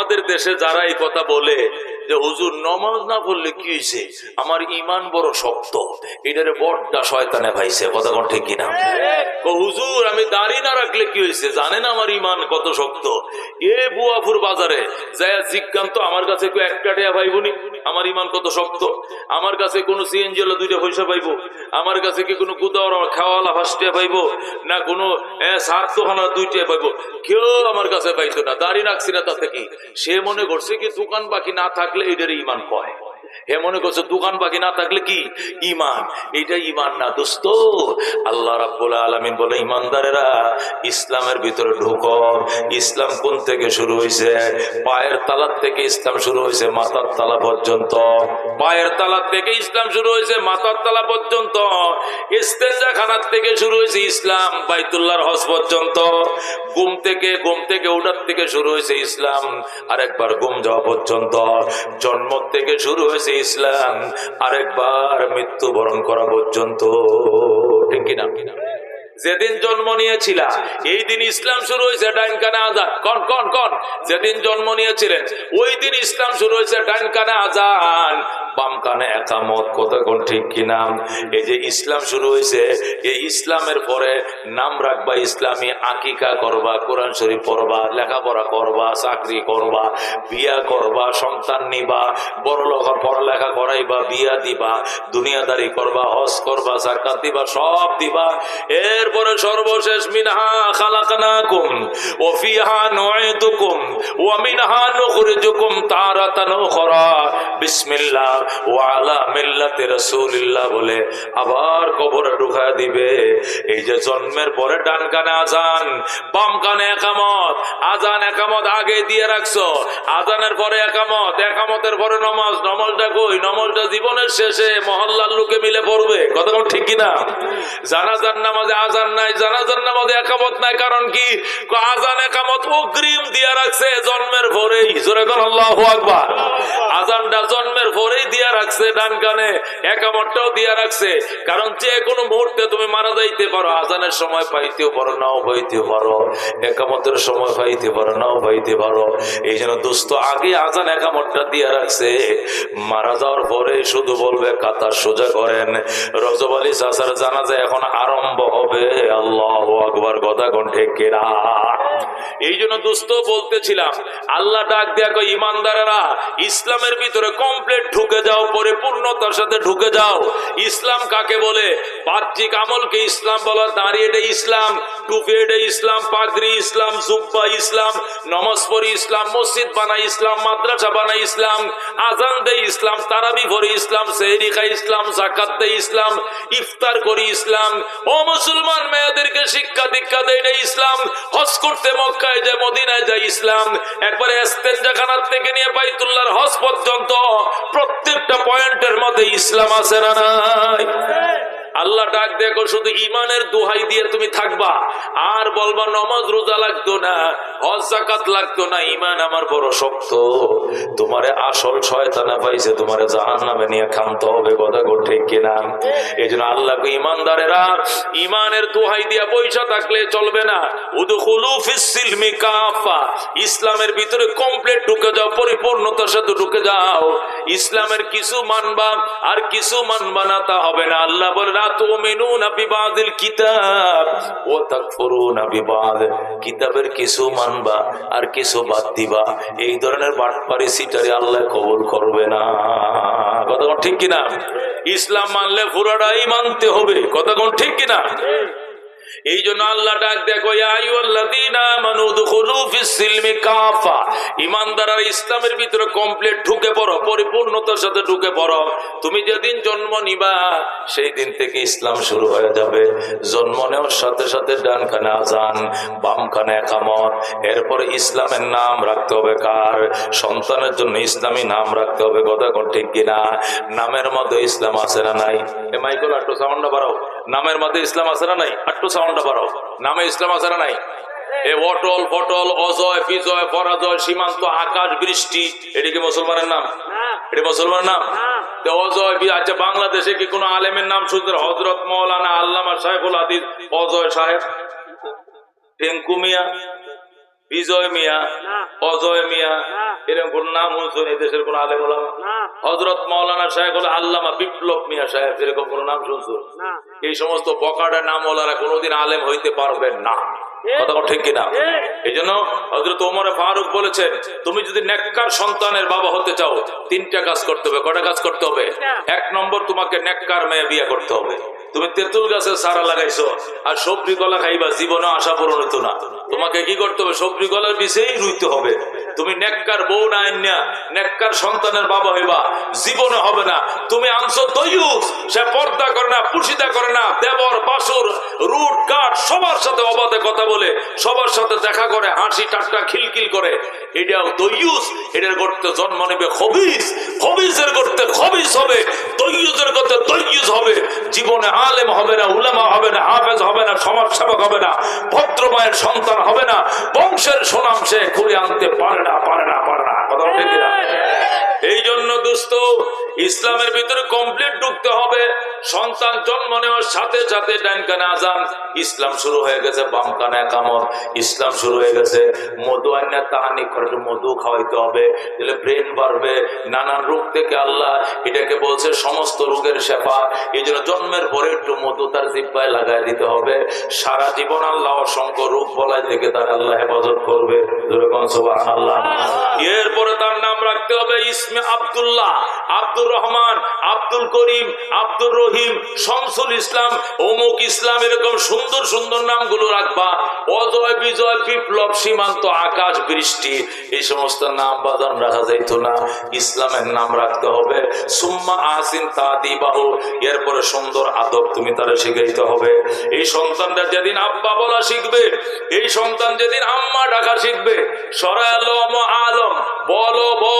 আমাদের দেশে যারা এই কথা বলে যে হুজুর নমাজ না পড়লে কি হয়েছে আমার ইমান বড় শক্ত। এটারে বড়টা শয়তানে ভাইছে, কথা কোন ঠিক কিনা? হুজুর, আমি দাড়ি না রাখলে কি হয়েছে জানেন আমার ইমান কত শক্ত? এ বুয়াপুর বাজারে যায় জিজ্ঞান্ত, আমার কাছে কেউ একটা টেয়া পাইবনি? আমার ইমান কত শক্ত? আমার কাছে কোনো সিএনজি হলো দুইটা পয়সা পাইবো? আমার কাছে কি কোনো কুদাওয়ার খাওয়ালা ফার্স্টে পাইবো? না কোনো স্বার্থখানা দুইটা পাইবো? কেউ আমার কাছে পাইতো না, দাড়ি রাখছি না তাতে কি? সে মনে করছে কি দোকান বাকি না থাকলে এটার ইমান কয়? হে মনে করছে দোকান বাকি না থাকলে কি? ইমান এটা ইমান না, দোস্ত। আল্লাহ রাব্বুল আলামিন বলে ইমানদারেরা ইসলামের ভিতরে ঢুকো। ইসলাম কোন থেকে শুরু হয়েছে পায়ের তালার থেকে ইসলাম শুরু হয়েছে মাথার তালা পর্যন্ত। পায়ের তালার থেকে ইসলাম শুরু হয়েছে মাথার তালা পর্যন্ত। ইস্তেঞ্জা খানার থেকে শুরু হয়েছে ইসলাম, বাইতুল্লাহর হজ পর্যন্ত। ঘুম থেকে ঘুম থেকে ওঠার থেকে শুরু হয়েছে ইসলাম, আরেকবার ঘুম যাওয়া পর্যন্ত। জন্ম থেকে শুরু হয়েছে ইসলাম, আরেকবার মৃত্যুবরণ করা পর্যন্ত। যেদিন জন্ম নিয়েছিলা, এই দিন ইসলাম শুরু হয়েছে, ডাইন কানে আজাদ। কন কন কন। যেদিন জন্ম নিয়েছিলেন, ওই দিন ইসলাম শুরু হয়েছে, ডাইন কানে আজান। বাম কানে একামত কত কোন ঠিক কিনা? এই যে ইসলাম শুরু হয়েছে, এই ইসলামের পরে নাম রাখবা, ইসলামী আকিকা করবা, কোরআন শরীফ পড়বা, লেখাপড়া করবা, চাকরি করবা, বিয়া করবা, সন্তান নিবা, বড় লোক পড়ালেখা করাইবা, বিয়া দিবা, দুনিয়াদারি করবা, হজ করবা জাকাত দিবা, সব দিবা। এরপরে সর্বশেষ, মিনহা খালাকনাকুম ওয়া ফিহা নুঈদুকুম ওয়া মিনহা নুখরিজুকুম তারাতান উখরা। বিসমিল্লাহ। বলে আবার কবরে ঢুকায় দিবে। এই যে জন্মের পরে ডান কানে আজান বাম কানে একামত আজান একামত আগে দিয়ে রাখছো আজানের পরে একামত, একামতের পরে নমাজ কই? জীবনের শেষে মহল্লার লোকে মিলে পড়বে। কথা ঠিক কিনা? জানাজার নামাজে আজান নাই, জানাজার নামাজে একামত নাই, কারণ কি? আজান একামত অগ্রিম দিয়ে রাখছে জন্মের পরেই। জোরে আল্লাহ আজানটা জন্মের পরেই দিয়ে রাখছে ডান কানে একামতটাও দিয়ে রাখছে। কারণ যে কোনো মুহূর্তে তুমি মারা যাইতে পারো, আজানের সময় পাইতেও পারো, নাও পাইতেও পারো একামতের সময় পাইতে পারো, নাও পাইতে পারো। এই জন্য দোস্ত, আগে আজান একামতটা দিয়ে রাখছে। মারা যাওয়ার পরে শুধু বলবে, কাতা সোজা করেন। রজব আলী চাষার জানাজা এখন আরম্ভ হবে। আল্লাহ আকবর, কথা কণ্ঠে কেরা এই জন্য দুস্থ বলতেছিলাম, আল্লাহ ডাক দেয়া ইমানদারেরা, ইসলামের ভিতরে কমপ্লিট ঢুকে যাও, পরিপূর্ণতার সাথে ঢুকে যাও। ইসলাম কাকে বলে? বাহ্যিক আমলকে ইসলাম বলা, দাঁড়িয়ে ইসলাম, টুপি এটা ইসলাম, পাগড়ি ইসলাম, জুব্বা ইসলাম, নমাজ পড়ি ইসলাম, মসজিদ বানাই ইসলাম, মাদ্রাসা বানাই ইসলাম, আজান দেয় ইসলাম, তারাবি ভরে ইসলাম, সেহরি খাই ইসলাম, জাকাত দেয় ইসলাম, ইফতার করি ইসলাম। ও মুসলমান মেয়েদেরকে শিক্ষা দীক্ষা দেয়, এটা ইসলাম। হজ করতে মক্কায় যায়, মদিনায় যায় ইসলাম। একবারে এস্তেঞ্জাখানার থেকে নিয়ে বাইতুল্লাহর হজ পর্যন্ত প্রত্যেকটা পয়েন্টের মধ্যে ইসলাম আছে না নাই? আল্লাহ ডাক দেখো শুধু ইমানের দোহাই দিয়ে তুমি থাকবা। আর বলবা, নমাজ রোজা লাগতো না, হজ জাকাত লাগতো না ইমান আমার বড় শক্ত। তোমারে আসল শয়তানা পাইছে, তোমারে জাহান নামে নিয়ে খামতে হবে, কথা গো ঠিক কিনা? এই জন্য আল্লাহকে ইমানদারেরা ইমানের দোহাই দিয়া পয়সা থাকলে চলবে না। ইসলামের ভিতরে কমপ্লিট ঢুকে যাও পরিপূর্ণতার সাথে ঢুকে যাও। ইসলামের কিছু মানবা, আর কিছু মানবা না, তা হবে না। আল্লাহ বলে লা তুমিনুনা বিবাদিল কিতাব ও তাকফুরুনা কিতাবের কিছু মানবা আর কিছু বাদ দিবা। এই ধরনের বাটপারি সিটারে আল্লাহ কবুল করবে না। কথা ঠিক কিনা? ইসলাম মানলে পুরাটাই মানতে হবে। কথা ঠিক কিনা? এই জন্য আল্লাহ ডাক, দেখো ঈমানদাররা ইসলামের ভিতরে কমপ্লিট ঢুকে পড়ো, পরিপূর্ণতার সাথে ঢুকে পড়ো। তুমি যেদিন জন্ম নিবা, সেই দিন থেকে ইসলাম শুরু হয়ে যাবে। জন্ম নেওয়ার সাথে সাথে ডান কানে আজান বাম কানে একামত। এরপরে ইসলামের নাম রাখতে হবে কার? সন্তানের জন্য ইসলামী নাম রাখতে হবে, কথা কোন ঠিক কিনা? নামের মধ্যে ইসলাম আছে না নাই? এ মাইকেল আট্টু সাউন্ডটা বাড়াও। নামের মধ্যে ইসলাম আছে না নাই? একটু সাউন্ডটা বাড়াও নামে ইসলাম না নাই? এ অটল পটল অজয় বিজয় পরাজয় সীমান্ত আকাশ বৃষ্টি এটি কি মুসলমানের নাম? এটি মুসলমানের নাম? অজয় আচ্ছা বাংলাদেশে কি কোনো আলেমের নাম শুনছেন হজরত মৌলানা আল্লামা সাহেবুল আদিজ অজয় সাহেব? টেঙ্কু মিয়া বিজয় মিয়া অজয় মিয়া এরকম কোন নাম শুনছেন দেশের কোন আলেম ওলামা। হজরত মৌলানা সাহেব হলো আল্লামা বিপ্লব মিয়া সাহেব এরকম কোন নাম শুনছো? এই সমস্ত বকাটা নাম ওলারা কোনোদিন আলেম হইতে পারবেন না। কথা বল ঠিক কিনা? এই জন্য হজরত ওমরে ফারুক বলেছেন তুমি যদি নেককার সন্তানের বাবা হতে চাও তিনটা কাজ করতে হবে। কটা কাজ করতে হবে? এক নম্বর তোমাকে নেককার মেয়ে বিয়ে করতে হবে। তুমি তেঁতুল গাছের সারা লাগাইছো, আর সবজি গলা খাইবা, জীবনে আশা পূরণ হতো না। তোমাকে কি করতে হবে? সবজি গলার বিষয়েই রুইতে হবে। তুমি নেককার বউ না আইনা নেককার সন্তানের বাবা হইবা। জীবনে হবে না। তুমি আনছো দয়ুস সে পর্দা করে না পুষিদা করে না, দেবর, বাসুর, রুট, কাঠ, সবার সাথে অবাধে কথা বলে, সবার সাথে দেখা করে, হাসি টাটকা খিলখিল করে। এটাও দয়ুস এটার করতে জন্ম নেবে খবিস। খবিসের করতে খবিস হবে। দয়ুসের করতে দয়ুস হবে জীবনে আলেম হবে না, উলামা হবে না, হাফেজ হবে না সমাজ সেবক হবে না ভদ্র মায়ের সন্তান হবে না, বংশের সুনাম সে খুলে আনতে পারে না পারে না পারে না কথা বলতে কি না? এই জন্য দোস্ত ইসলামের ভিতরে কমপ্লিট ঢুকতে হবে। সন্তান জন্ম নেওয়ার সাথে সাথে ডান কানে আজান। ইসলাম শুরু হয়ে গেছে বাম কানে কামত ইসলাম শুরু হয়ে গেছে মধু আইনা তাহানি করে মধু খাওয়াইতে হবে তাহলে ব্রেন বাড়বে। নানান রোগ থেকে আল্লাহ এটাকে বলছে সমস্ত রোগের শেফা। এই জন্য জন্মের পরে একটু মধু তার জিব্বায় লাগাই দিতে হবে। সারা জীবন আল্লাহ অসংখ্য রোগ বলায় থেকে তার আল্লাহ হেফাজত করবে। আল্লাহ এরপরে তার নাম রাখতে হবে ইসমে আব্দুল্লাহ। আব্দুর রহমান, আব্দুল করিম, আব্দুর রহিম, শমসুল ইসলাম, অমুক ইসলাম এরকম সুন্দর সুন্দর নামগুলো রাখবা। অজয়, বিজয়, বিপ্লব, সীমান্ত, আকাশ, বৃষ্টি, এই সমস্ত নাম বাদান রাখা যাইতো না। ইসলামের নাম রাখতে হবে। সুম্মা আসিন তাদি বাহু এরপরে সুন্দর আদব তুমি তারা শিখাইতে হবে। এই সন্তানটা যেদিন আব্বা বলা শিখবে, এই সন্তান যেদিন আম্মা ডাকা শিখবে সরায়ালম আলম, বলো, বল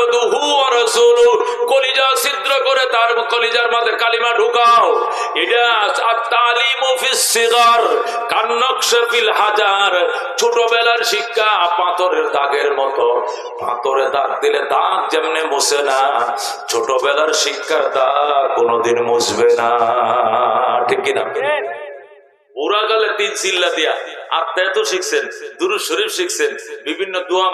আবদুহু ওয়া রাসূলুহু কলিজা ছিদ্র করে তার কলিজার মধ্যে কালিমা ঢুকাও। এটা তালিমু ফিস সিগার কান্নকশ ফিল হাজার। ছোটবেলার শিক্ষা পাথরের দাগের মতো। পাথরে দাগ দিলে দাগ যেমনে মুছে না ছোটবেলার শিক্ষার দাগ কোনোদিন মুছবে না। ঠিক কিনা? পুরা গেলে তিন চিল্লা দিয়া। শিখছেন দুরু শরীফ শিখছেন, বিভিন্ন দোয়া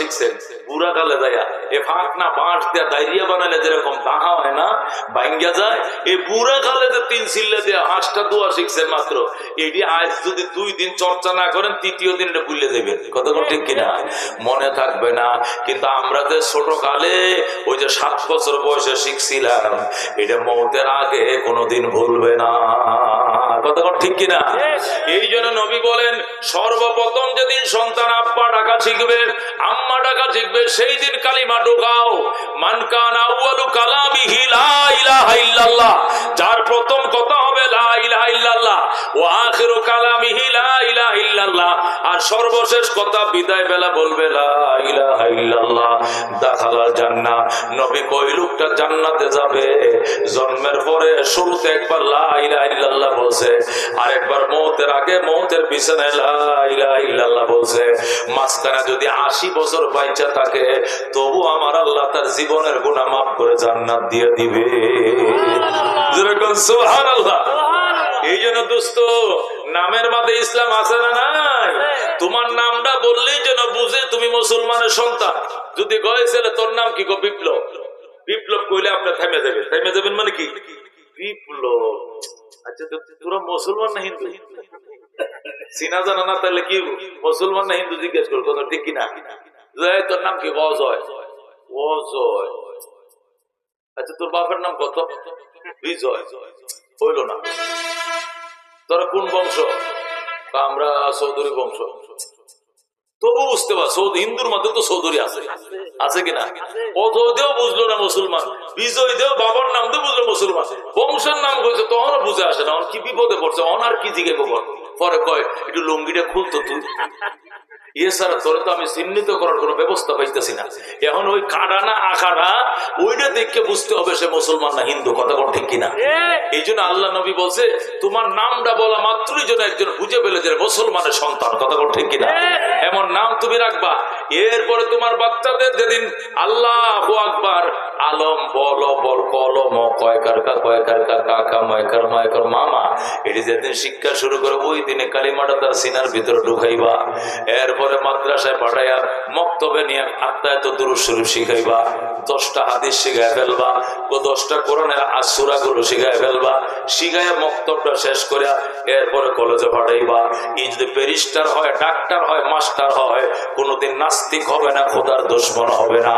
শিখছেন। পুরা গালে দেয়া এ ফাঁক না, বাঁশ দেয়া ডাইরিয়া বানালে যেরকম তাহা হয় না যায়। এই বুড়া গালে যে তিন চিল্লা দিয়া দোয়া শিখছেন মাত্র, এটি আজ যদি দুই দিন চর্চা না করেন, তৃতীয় দিন এটা ভুলে দেবেন কতক্ষণ ঠিক কিনা? মনে থাকবে না। কিন্তু আমরা যে ছোট কালে ওই যে সাত বছর বয়সে শিখছিলাম, এটা মৌতের আগে কোনোদিন ভুলবে না। ঠিক কিনা? এই জন্য নবী বলেন সর্বপ্রথম যেদিন সন্তান আব্বা ডাকা শিখবে আম্মা ডাকা শিখবে সেই দিন কালিমা ঢোকাও। মান কান আউয়ালু কালামিহি লা ইলাহা ইল্লাল্লাহ। যার প্রথম কথা হবে লা ইলাহা ইল্লাল্লাহ। ওয়া আখিরু কালামিহি লা ইলাহা ইল্লাল্লাহ। আর সর্বশেষ কথা বিদায় বেলা বলবে লা ইলাহা ইল্লাল্লাহ দাখালাল জান্নাহ। নবী কই লোকটা জান্নাতে যাবে? জন্মের পরে শুরুতে একবার লা ইলাহা ইল্লাল্লাহ বলছে আর একবার মৌতের আগে মৌতের পিছনে লা ইলাহা ইল্লাল্লাহ বলছে। মাঝখানে যদি আশি বছর বাইচা থাকে তবু আমার আল্লাহ তার জীবনের গুণা মাফ করে জান্নাত দিয়ে দিবে। এই জন্য দোস্ত নামের মাঝে ইসলাম আছে না নাই? তোমার নামটা বললেই যেন বুঝে তুমি মুসলমানের সন্তান। যদি গয়ে ছেলে তোর নাম কি গো বিপ্লব? বিপ্লব কইলে আপনার থেমে যাবে। থেমে যাবেন মানে কি? বিপ্লব। আচ্ছা তোরা মুসলমান না হিন্দু? জানা না, তাহলে কি মুসলমান না হিন্দু জিজ্ঞেস ঠিক কিনা? জয় তোর নাম কি? অজয়। অজয়। আচ্ছা তোর বাপের নাম কত? বিজয়। হইল না। তোরা কোন বংশ? আমরা চৌধুরী বংশ। তবু বুঝতে পারছ, হিন্দুর মধ্যে তো চৌধুরী আছে। আছে কিনা? অজয় দেও বুঝলো না মুসলমান। বিজয় দেও বাবার নাম তো বুঝলো মুসলমান। বংশের নাম কইছে, তখনও বুঝে আসে না। কি বিপদে পড়ছে? অনার কি কখন পরে কয়, একটু লুঙ্গিটা খুলতো তুই। ইয়ে তোরে তো আমি চিহ্নিত করার কোনো ব্যবস্থা পাইতেছি না। এখন ওই কাটা না আখাড়া ওইটা দেখে বুঝতে হবে সে মুসলমান না হিন্দু কথা কোন ঠিক কিনা? এই জন্য আল্লাহ নবী বলছে তোমার নামটা বলা মাত্রই যেন একজন বুঝে পেলে যে মুসলমানের সন্তান কথা কোন ঠিক কিনা? এমন নাম তুমি রাখবা। এরপরে তোমার বাচ্চাদের যেদিন আল্লাহ আকবার আলম, বল বল কলম কয়কার কা কয়কার কা কাকা ময়কার ময়কার মামা। এটি যেদিন শিক্ষা শুরু করে, ওই দিনে কালিমাটা তার সিনার ভিতরে ঢুকাইবা। এরপরে মাদ্রাসায় পাঠাইয়া মক্তবে নিয়ে আত্মায় তো দুরু শুরু শিখাইবা। দশটা হাদিস শিখাই ফেলবা। ও দশটা কোরআনের আসুরা গুলো শিখাই ফেলবা। শিখাই মক্তবটা শেষ করে এরপরে কলেজে পাঠাইবা। এই যদি ব্যারিস্টার হয়, ডাক্তার হয়, মাস্টার হয়, কোনোদিন নাস্তিক হবে না, খোদার দুশ্মন হবে না।